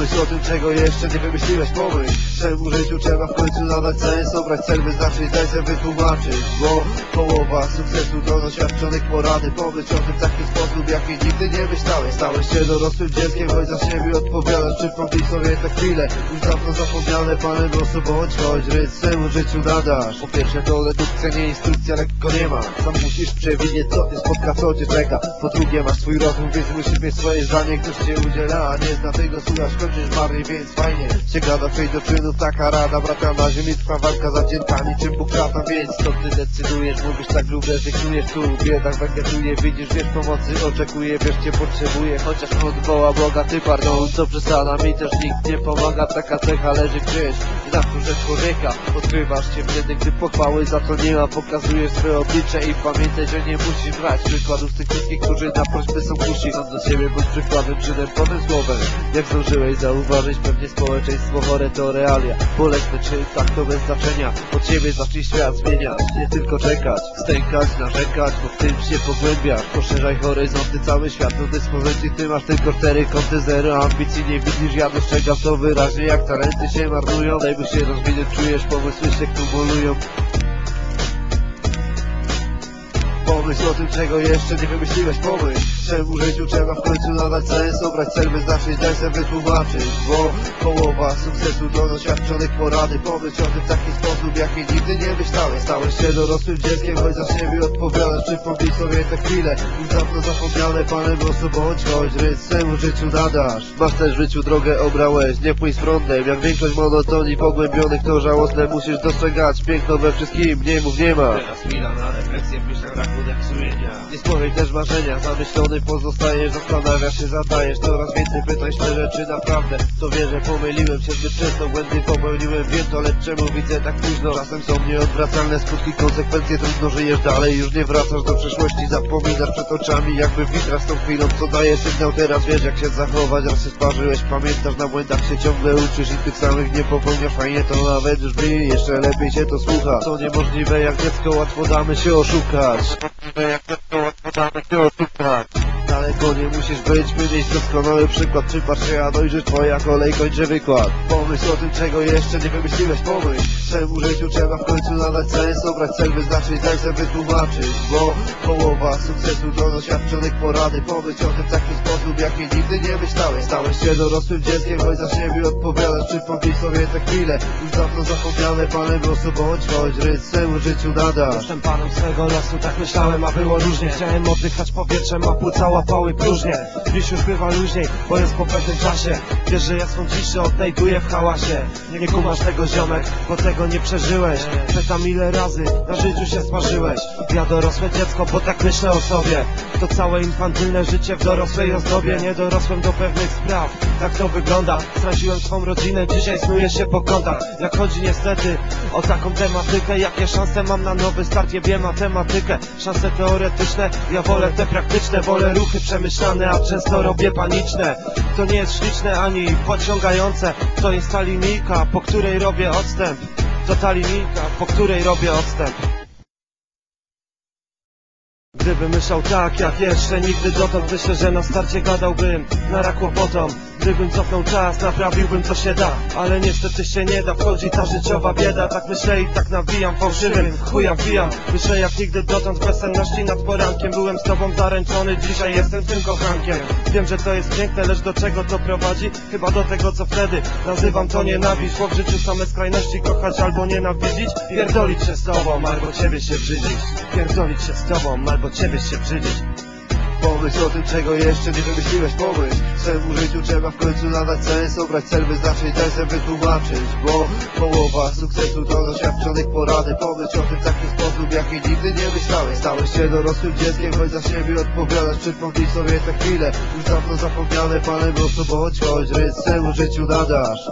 o tym, czego jeszcze nie wymyśliłeś, pomyśl Czemu życiu trzeba w końcu nadać sens Obrać cel, wyznaczyć, daj sobie wytłumaczyć. Bo połowa sukcesu to doświadczonych porady. Pomyśl o tym w taki sposób, jaki nigdy nie myślałeś. Stałeś się dorosłym dzieckiem, choć za siebie odpowiadasz. Przypomnij sobie te chwile, już dawno zapomniane? Panem losu, bądź choć rys swemu życiu nadasz. Po pierwsze to dedukcja, nie instrukcja, lekko nie ma. Sam musisz przewidzieć, co ty spotka, co cię czeka. Po drugie masz swój rozum, więc musisz mieć swoje zdanie. Ktoś cię udziela, a nie zna tego słuchasz, kończysz marnie, więc fajnie. Cię gada, przejdź do czynów, taka rada Brata na ziemi trwa walka za dziękami Czym Bóg trata, więc to ty decydujesz Mówisz tak lub rezygnujesz tu, biedak wegetuje Widzisz, wiesz pomocy, oczekuje, wiesz cię potrzebuje Chociaż odwoła Boga, ty pardon, co przesada Mi też nikt nie pomaga, taka cecha leży gdzieś W naturze człowieka, odkrywasz się wtedy, gdy pochwały za to nie ma Pokazujesz swoje oblicze i pamiętaj, że nie musisz brać Przykładów tych wszystkich, którzy na prośbę są kusi Są do siebie, bądź przykładem, czynem, potem słowem. Jak zdążyłeś zauważyć, pewnie społeczeństwo chore to realia. Bolesne czy tak to bez znaczenia. Od siebie zacznij świat zmieniać, nie tylko czekać Stękać, narzekać, bo w tym się pogłębiasz. Poszerzaj horyzonty, cały świat do dyspozycji. Ty masz tylko cztery kąty, zero ambicji. Nie widzisz, ja dostrzegam to wyraźnie Jak talenty się marnują, dajmy się rozwinąć Czujesz, pomysły się kumulują Pomysł o tym, czego jeszcze nie wymyśliłeś, pomyśl Czemu życiu trzeba w końcu nadać sens Obrać cel, wyznaczyć, daj sobie wytłumaczyć Bo połowa sukcesu to doświadczonych porady. Pomyśl o tym w taki sposób, jaki nigdy nie myślałeś. Stałeś się dorosłym dzieckiem, choć za siebie odpowiadasz. Przypomnij sobie te chwile, już dawno zapomniane Panem losu bądź, choć rys. Swemu życiu nadasz? Masz też w życiu drogę obrałeś, nie pójdź prądem. Jak większość monotonii pogłębionych to żałosne Musisz dostrzegać. Piękno we wszystkim, nie mów nie ma. Teraz chwila na refleksję, myślę sumienia. Nie spełniaj też marzenia, zamyślony pozostajesz, zastanawiasz się, zadajesz coraz więcej pytań szczerze, czy naprawdę To wierzę, pomyliłem się zbyt często, błędy popełniłem, wiem to, lecz czemu widzę tak późno Czasem są nieodwracalne skutki, konsekwencje, trudno żyjesz dalej, już nie wracasz do przeszłości Zapominasz przed oczami, jakby witra z tą chwilą, co daje sygnał Teraz wiesz jak się zachować, raz się sparzyłeś, pamiętasz, na błędach się ciągle uczysz I tych samych nie popełniasz, fajnie to nawet brzmi, jeszcze lepiej się to słucha Co niemożliwe, jak dziecko, łatwo damy się oszukać jak dziecko, łatwo damy się oszukać Daleko nie musisz być, by mieć doskonały przykład. Przypatrz się, a dojrzysz twoja kolej, kończy wykład. Pomysł o tym, czego jeszcze nie wymyśliłeś, pomyśl Czemu życiu trzeba w końcu nadać sens Obrać cel, wyznaczyć, daj sobie wytłumaczyć Bo połowa sukcesu to doświadczonych porady. Pomyśl o tym w taki sposób, jaki nigdy nie myślałeś. Stałeś się dorosłym dzieckiem, choć za siebie odpowiadasz. Przypomnij sobie te chwile, już dawno zapomniane Panem losu bądź, choć rys swemu życiu nadasz. Jestem panem swego losu, tak myślałem, a było różnie. Chciałem oddychać powietrzem, a płuca łapały próżnie Dziś już bywa luźniej, bo jest po pewnym czasie. Wiesz, że ja swą ciszę odnajduję w hałasie. Nie kumasz tego ziomek, bo tego nie przeżyłeś. Pytam ile razy na życiu się sparzyłeś Ja dorosłe dziecko, bo tak myślę o sobie. To całe infantylne życie w dorosłej ozdobie. Nie dorosłem do pewnych spraw, tak to wygląda. Straciłem swą rodzinę, dzisiaj snuję się po kątach. Jak chodzi niestety o taką tematykę Jakie szanse mam na nowy start, jebie matematykę Szanse teoretyczne, ja wolę te praktyczne Wolę ruchy przemyślane, a często robię paniczne. To nie jest śliczne ani pociągające To jest ta linijka, po której robię odstęp. To ta linijka, po której robię odstęp Gdybym myślał tak jak jeszcze nigdy dotąd Myślę, że na starcie gadałbym na kłopotom Gdybym cofnął czas, naprawiłbym co się da. Ale niestety się nie da, wchodzi ta życiowa bieda. Tak myślę i tak nawijam, fałszywym chuja wbijam. Myślę jak nigdy dotąd, w bezsenności nad porankiem. Byłem z tobą zaręczony, dzisiaj jestem tym kochankiem. Wiem, że to jest piękne, lecz do czego to prowadzi? Chyba do tego co wtedy nazywam to nienawiść. Bo w życiu same skrajności, kochać albo nienawidzić. Pierdolić się z tobą, albo ciebie się brzydzić. Pierdolić się z tobą, albo ciebie się brzydzić Pomysł o tym, czego jeszcze nie wymyśliłeś, pomyśl Swemu życiu trzeba w końcu nadać sens Obrać cel, wyznaczyć, sobie wytłumaczyć Bo połowa sukcesu to doświadczonych porady. Pomyśl o tym w taki sposób, jaki nigdy nie myślałeś. Stałeś się dorosłym dzieckiem, choć za siebie odpowiadasz. Przypomnij sobie te chwile, już dawno zapomniane Panem losu bądź, choć rys swemu życiu nadasz